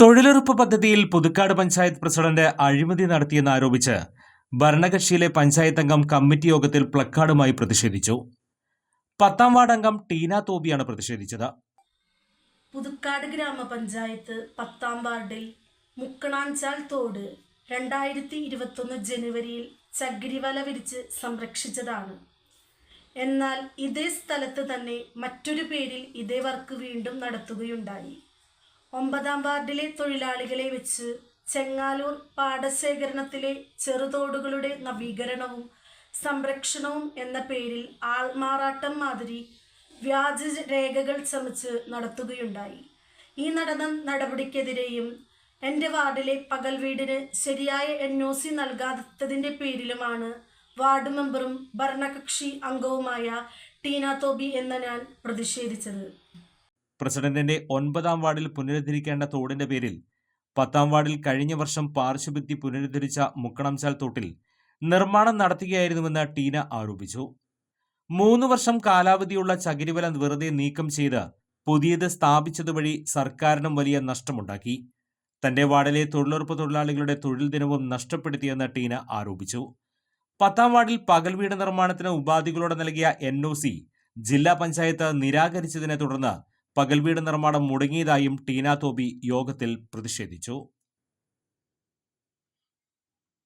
തൊഴിലുറപ്പ് പദ്ധതിയിൽ പുതുക്കാട് പഞ്ചായത്ത് പ്രസിഡന്റ് അഴിമതി നടത്തിയെന്ന് ആരോപിച്ച് ഭരണകക്ഷിയിലെ പഞ്ചായത്ത് അംഗം കമ്മിറ്റി യോഗത്തിൽ പ്ലക്കാർഡുമായി പ്രതിഷേധിച്ചു. പത്താം വാർഡ് അംഗം ടീന തോബിയാണ് പ്രതിഷേധിച്ചത്. പുതുക്കാട് ഗ്രാമപഞ്ചായത്ത് പത്താം വാർഡിൽ മുക്കണാഞ്ചാൽ തോട് രണ്ടായിരത്തി ഇരുപത്തൊന്ന് ജനുവരിയിൽ ചകിരിവല വിരിച്ച് സംരക്ഷിച്ചതാണ്. എന്നാൽ ഇതേ സ്ഥലത്ത് തന്നെ മറ്റൊരു പേരിൽ ഇതേ വർക്ക് വീണ്ടും നടത്തുകയുണ്ടായി. ഒമ്പതാം വാർഡിലെ തൊഴിലാളികളെ വെച്ച് ചെങ്ങാലൂർ പാടശേഖരണത്തിലെ ചെറുതോടുകളുടെ നവീകരണവും സംരക്ഷണവും എന്ന പേരിൽ ആൾമാറാട്ടം മാതിരി വ്യാജ രേഖകൾ ചമച്ച് നടത്തുകയുണ്ടായി. ഈ നടന്ന നടപടിക്കെതിരെയും എന്റെ വാർഡിലെ പകൽ വീടിന് ശരിയായ എൻ ഒ സി നൽകാത്തതിന്റെ പേരിലുമാണ് വാർഡ് മെമ്പറും ഭരണകക്ഷി അംഗവുമായ ടീന തോബി എന്ന ഞാൻ പ്രതിഷേധിച്ചത്. പ്രസിഡന്റിന്റെ ഒൻപതാം വാർഡിൽ പുനരുദ്ധരിക്കേണ്ട തോടിന്റെ പേരിൽ പത്താം വാർഡിൽ കഴിഞ്ഞ വർഷം പാർശ്വഭിത്തി പുനരുദ്ധരിച്ച മുക്കണംചാൽ തോട്ടിൽ നിർമ്മാണം നടത്തുകയായിരുന്നുവെന്ന് ടീന ആരോപിച്ചു. മൂന്ന് വർഷം കാലാവധിയുള്ള ചകിരിവല വെറുതെ നീക്കം ചെയ്ത് പുതിയത് സ്ഥാപിച്ചതുവഴി സർക്കാരിനും വലിയ നഷ്ടമുണ്ടാക്കി. തന്റെ വാർഡിലെ തൊഴിലുറപ്പ് തൊഴിലാളികളുടെ തൊഴിൽ ദിനവും നഷ്ടപ്പെടുത്തിയെന്ന് ടീന ആരോപിച്ചു. പത്താം വാർഡിൽ പകൽ വീട് നിർമ്മാണത്തിന് ഉപാധികളോടെ നൽകിയ എൻ ജില്ലാ പഞ്ചായത്ത് നിരാകരിച്ചതിനെ തുടർന്ന് പകൽ വീട് നിർമ്മാണം മുടങ്ങിയതായും ടീന തോബി യോഗത്തിൽ പ്രതിഷേധിച്ചു